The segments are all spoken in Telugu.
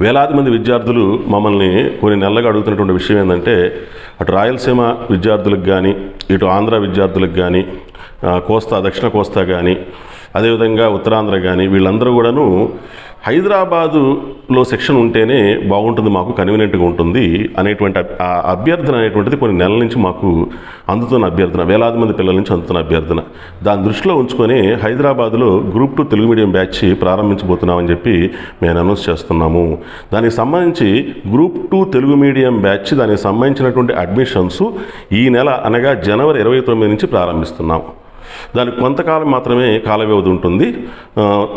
వేలాది మంది విద్యార్థులు మమ్మల్ని కొన్ని నెలలుగా అడుగుతున్నటువంటి విషయం ఏంటంటే అటు రాయలసీమ విద్యార్థులకు కానీ ఇటు ఆంధ్ర విద్యార్థులకు కానీ కోస్తా దక్షిణ కోస్తా కానీ అదేవిధంగా ఉత్తరాంధ్ర కానీ వీళ్ళందరూ కూడాను హైదరాబాదులో సెక్షన్ ఉంటేనే బాగుంటుంది మాకు కన్వీనియంట్గా ఉంటుంది అనేటువంటి ఆ అభ్యర్థన అనేటువంటిది కొన్ని నెలల నుంచి మాకు అందుతున్న అభ్యర్థన వేలాది మంది పిల్లల నుంచి అందుతున్న అభ్యర్థన. దాని దృష్టిలో ఉంచుకొని హైదరాబాద్లో group two Telugu medium batch ప్రారంభించబోతున్నామని చెప్పి మేము అనౌన్స్ చేస్తున్నాము. దానికి సంబంధించి group two Telugu medium batch దానికి సంబంధించినటువంటి అడ్మిషన్స్ ఈ నెల అనగా జనవరి ఇరవై తొమ్మిది నుంచి ప్రారంభిస్తున్నాం దానికి కొంతకాలం మాత్రమే కాల వ్యవధి ఉంటుంది.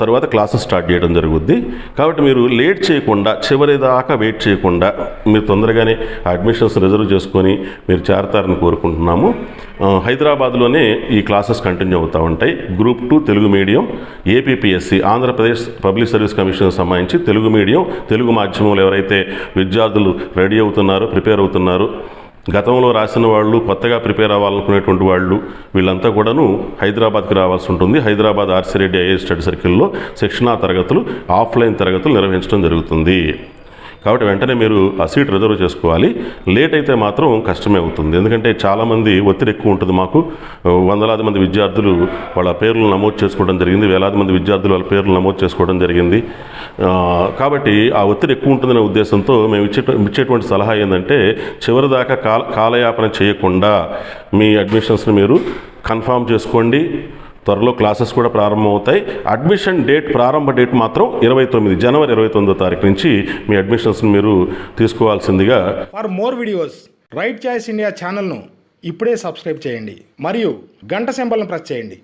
తర్వాత క్లాసెస్ స్టార్ట్ చేయడం జరుగుద్ది. కాబట్టి మీరు లేట్ చేయకుండా చివరి దాకా వెయిట్ చేయకుండా మీరు తొందరగానే అడ్మిషన్స్ రిజర్వ్ చేసుకొని మీరు చేరతారని కోరుకుంటున్నాము. హైదరాబాద్లోనే ఈ క్లాసెస్ కంటిన్యూ అవుతూ ఉంటాయి. Group two Telugu medium APPSC Andhra Pradesh public service commission సంబంధించి తెలుగు మీడియం తెలుగు మాధ్యమంలో ఎవరైతే విద్యార్థులు రెడీ అవుతున్నారో ప్రిపేర్ అవుతున్నారో గతంలో రాసిన వాళ్ళు కొత్తగా ప్రిపేర్ అవ్వాలనుకునేటువంటి వాళ్ళు వీళ్ళంతా కూడాను హైదరాబాద్కి రావాల్సి ఉంటుంది. హైదరాబాద్ ఆర్సిరెడ్డి ఐఏ స్టడీ సర్కిల్లో శిక్షణా తరగతులు ఆఫ్లైన్ తరగతులు నిర్వహించడం జరుగుతుంది. కాబట్టి వెంటనే మీరు ఆ సీట్ రిజర్వ్ చేసుకోవాలి. లేట్ అయితే మాత్రం కష్టమే అవుతుంది. ఎందుకంటే చాలామంది ఒత్తిడి ఎక్కువ ఉంటుంది మాకు. వందలాది మంది విద్యార్థులు వాళ్ళ పేర్లు నమోదు చేసుకోవడం జరిగింది. వేలాది మంది విద్యార్థులు వాళ్ళ పేర్లు నమోదు చేసుకోవడం జరిగింది. కాబట్టి ఆ ఒత్తిడి ఎక్కువ ఉంటుందనే ఉద్దేశంతో మేము ఇచ్చే ఇచ్చేటువంటి సలహా ఏంటంటే చివరిదాకా కాల కాలయాపన చేయకుండా మీ అడ్మిషన్స్ని మీరు కన్ఫామ్ చేసుకోండి. త్వరలో క్లాసెస్ కూడా ప్రారంభమవుతాయి. అడ్మిషన్ డేట్ ప్రారంభ డేట్ మాత్రం ఇరవై తొమ్మిది జనవరి ఇరవై తొమ్మిదో తారీఖు నుంచి మీ అడ్మిషన్స్ మీరు తీసుకోవాల్సిందిగా for more videos right choice India ఛానల్ను ఇప్పుడే సబ్స్క్రైబ్ చేయండి. మరియు గంట సింబల్ను ప్రెస్ చేయండి.